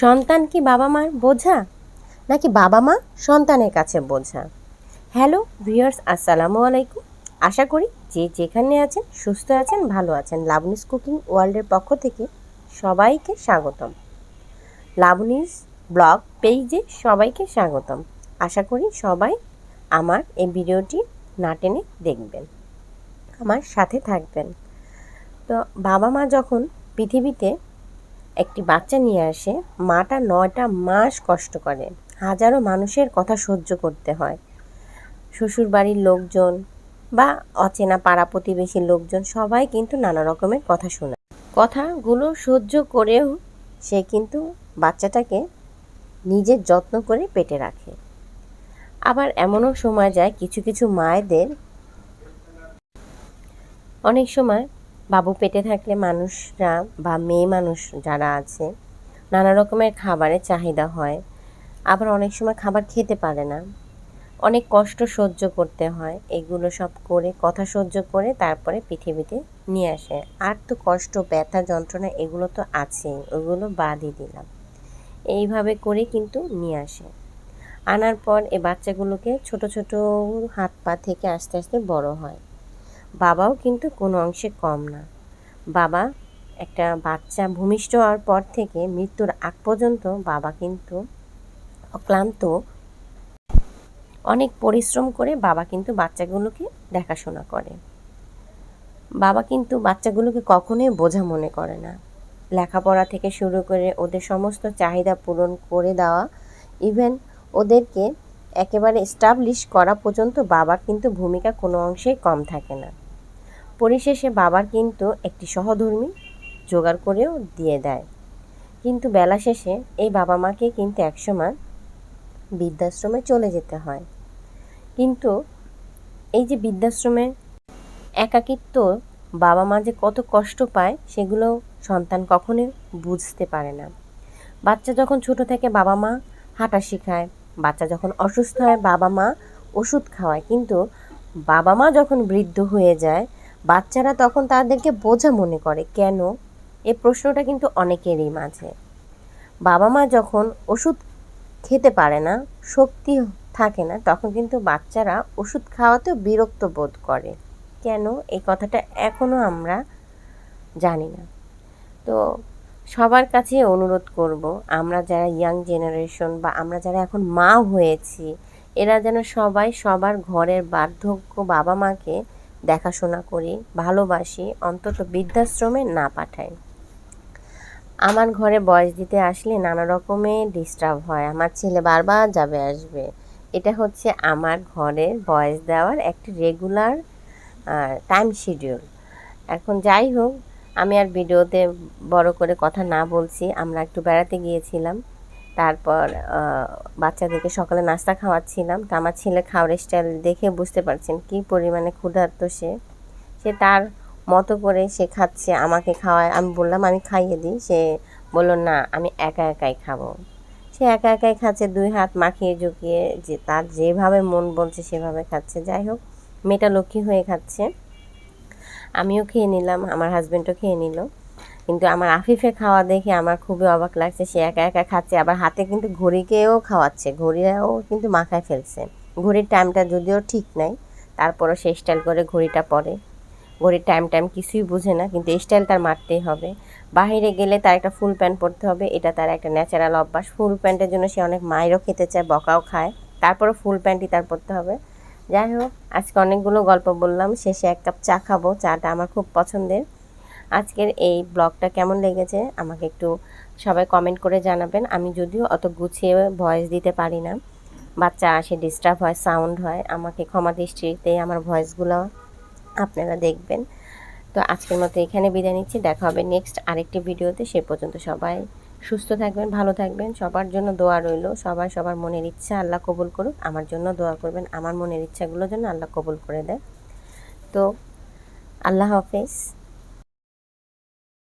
সন্তান কি বাবা মার বোঝা? নাকি বাবা মা সন্তানের কাছে বোঝা? হ্যালো ভিউয়ার্স আসসালামু আলাইকুম। আশা করি যে যেখানে আছেন, সুস্থ আছেন, ভালো আছেন। লাবনিস কুকিং ওয়ার্ল্ডের পক্ষ থেকে সবাইকে স্বাগতম। লাবনিস ব্লগ পেজে সবাইকে স্বাগতম। আশা করি সবাই আমার এই ভিডিওটি না টেনে দেখবেন, আমার সাথে থাকবেন। তো বাবা মা যখন পৃথিবীতে একটি বাচ্চা নিয়ে আসে, মাটা নয়টা মাস কষ্ট করে। হাজারো মানুষের কথা সহ্য করতে হয়। শ্বশুর বাড়ির লোকজন বা অচেনা পাড়া প্রতিবেশীর লোকজন সবাই কিন্তু নানা রকমের কথা শোনায়। কথাগুলো সহ্য করেও সে কিন্তু বাচ্চাটাকে নিজের যত্ন করে পেটে রাখে। আবার এমনও সময় যায়, কিছু কিছু মায়েদের অনেক সময় বাবু পেটে থাকলে মানুষরা বা মেয়ে মানুষ যারা আছে, নানা রকমের খাবারের চাহিদা হয়। আবার অনেক সময় খাবার খেতে পারে না। অনেক কষ্ট সহ্য করতে হয়। এগুলো সব করে, কথা সহ্য করে তারপরে পৃথিবীতে নিয়ে আসে। আর তো কষ্ট, ব্যথা, যন্ত্রণা এগুলো তো আছেই। ওগুলো বাদই দিলাম। এইভাবে করে কিন্তু নিয়ে আসে। আনার পর এ বাচ্চাগুলোকে ছোট ছোট হাত পা থেকে আস্তে আস্তে বড় হয়। বাবাও কিন্তু কোনো অংশে কম না। বাবা একটা বাচ্চা ভূমিষ্ঠ হওয়ার পর থেকে মৃত্যুর আগ পর্যন্ত বাবা কিন্তু অক্লান্ত। অনেক পরিশ্রম করে বাবা কিন্তু বাচ্চাগুলোকে দেখাশোনা করে। বাবা কিন্তু বাচ্চাগুলোকে কখনোই বোঝা মনে করে না। লেখাপড়া থেকে শুরু করে ওদের সমস্ত চাহিদা পূরণ করে দেওয়া, ইভেন ওদেরকে একেবারে এস্টাবলিশ করা পর্যন্ত বাবার কিন্তু ভূমিকা কোনো অংশেই কম থাকে না। পরিশেষে বাবার কিন্তু একটি সহধর্মী জোগাড় করেও দিয়ে দেয়। কিন্তু বেলা শেষে এই বাবা মাকে কিন্তু একসময় বৃদ্ধাশ্রমে চলে যেতে হয়। কিন্তু এই যে বৃদ্ধাশ্রমে একাকিত্ব বাবা মা যে কত কষ্ট পায়, সেগুলো সন্তান কখনোই বুঝতে পারে না। বাচ্চা যখন ছোট থেকে বাবা মা হাঁটা শেখায়, বাচ্চা যখন অসুস্থ হয় বাবা মা ওষুধ খাওয়ায়। কিন্তু বাবা মা যখন বৃদ্ধ হয়ে যায় বাচ্চারা তখন তাদেরকে বোঝা মনে করে, কেন? এ প্রশ্নটা কিন্তু অনেকেরই মাঝে। বাবা মা যখন ওষুধ খেতে পারে না, শক্তি থাকে না, তখন কিন্তু বাচ্চারা ওষুধ খাওয়াতেও বিরক্ত বোধ করে। কেন? এই কথাটা এখনও আমরা জানি না। তো সবার কাছে অনুরোধ করব, আমরা যারা ইয়াং জেনারেশন বা আমরা যারা এখন মা হয়েছি, এরা যেন সবাই সবার ঘরের বার্ধক্য বাবা মাকে দেখাশোনা করি, ভালোবাসি, অন্তত বৃদ্ধাশ্রমে না পাঠাই। আমার ঘরে বয়স দিতে আসলে নানা রকমের ডিস্টার্ব হয়। আমার ছেলে বারবার যাবে আসবে। এটা হচ্ছে আমার ঘরের বয়স দেওয়ার একটি রেগুলার টাইম শিডিউল এখন যাই হোক, আমি আর ভিডিওতে বড় করে কথা না বলছি, আমরা একটু বেড়াতে গিয়েছিলাম। তারপর বাচ্চাদেরকে সকালে নাস্তা খাওয়াচ্ছিলাম। তো আমার ছেলে খাওয়ার স্টাইল দেখে বুঝতে পারছেন কী পরিমাণে ক্ষুধার্ত সে। সে তার মতো করে সে খাচ্ছে, আমাকে খাওয়ায়। আমি বললাম, আমি খাইয়ে দিই। সে বলল, না, আমি একা একাই খাব। সে একা একাই খাচ্ছে, দুই হাত মাখিয়ে ঝুঁকিয়ে যে তার যেভাবে মন বলছে সেভাবে খাচ্ছে। যাই হোক, মেয়েটা লক্ষ্মী হয়ে খাচ্ছে। আমিও খেয়ে নিলাম, আমার হাজব্যান্ডও খেয়ে নিল। কিন্তু আমার আফিফে খাওয়া দেখে আমার খুবই অবাক লাগছে। সে একা একা খাচ্ছে, আবার হাতে কিন্তু ঘড়িকেও খাওয়াচ্ছে। ঘড়িরাও কিন্তু মাখায় ফেলছে। ঘড়ির টাইমটা যদিও ঠিক নাই, তারপরও সে স্টাইল করে ঘড়িটা পরে। ঘড়ির টাইম টাইম কিছুই বুঝে না, কিন্তু স্টাইল তার মারতেই হবে। বাহিরে গেলে তার একটা ফুল প্যান্ট পরতে হবে, এটা তার একটা ন্যাচারাল অভ্যাস। ফুল প্যান্টের জন্য সে অনেক মায়েরও খেতে চায়, বকাও খায়। তারপরও ফুল প্যান্টই তার পরতে হবে। যাই হোক, আজকে অনেকগুলো গল্প বললাম। শেষে এক কাপ চা খাব। চাটা আমার খুব পছন্দের। আজকের এই ব্লগটা কেমন লেগেছে আমাকে একটু সবাই কমেন্ট করে জানাবেন। আমি যদিও অত গুছিয়ে ভয়েস দিতে পারি না। বাচ্চা আসে ডিস্টার্ব হয় সাউন্ড হয়, আমাকে ক্ষমা দৃষ্টিতে আমার ভয়েসগুলো আপনারা দেখবেন। তো আজকের মতো এখানে বিদায় নিচ্ছি। দেখা হবে নেক্সট আরেকটি ভিডিওতে। সে পর্যন্ত সবাই সুস্থ থাকবেন, ভালো থাকবেন। সবার জন্য দোয়া রইল। সবাই সবার মনের ইচ্ছা আল্লাহ কবুল করুক। আমার জন্য দোয়া করবেন। আমার মনের ইচ্ছাগুলোর জন্য আল্লাহ কবুল করে দেয়। তো আল্লাহ হাফেজ।